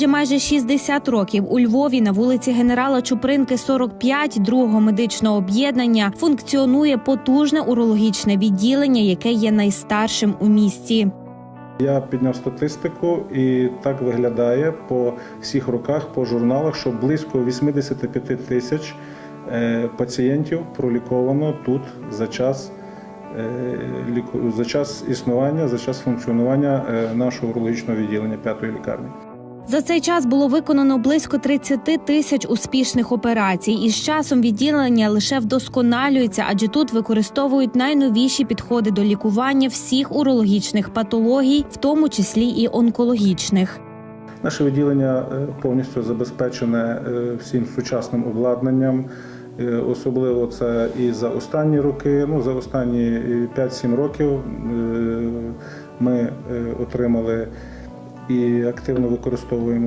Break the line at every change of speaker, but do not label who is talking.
Вже майже 60 років у Львові на вулиці генерала Чупринки 45 другого медичного об'єднання функціонує потужне урологічне відділення, яке є найстаршим у місті.
Я підняв статистику, і так виглядає по всіх роках, по журналах, що близько 85 тисяч е, пацієнтів проліковано тут за час, е, за час існування, за час функціонування е, нашого урологічного відділення п'ятої лікарні.
За цей час було виконано близько 30 тисяч успішних операцій, і з часом відділення лише вдосконалюється, адже тут використовують найновіші підходи до лікування всіх урологічних патологій, в тому числі і онкологічних.
Наше відділення е, повністю забезпечене е, всім сучасним обладнанням. Е, Особливо це і за останні роки. Ну за останні е, 5-7 років ми отримали і активно використовуємо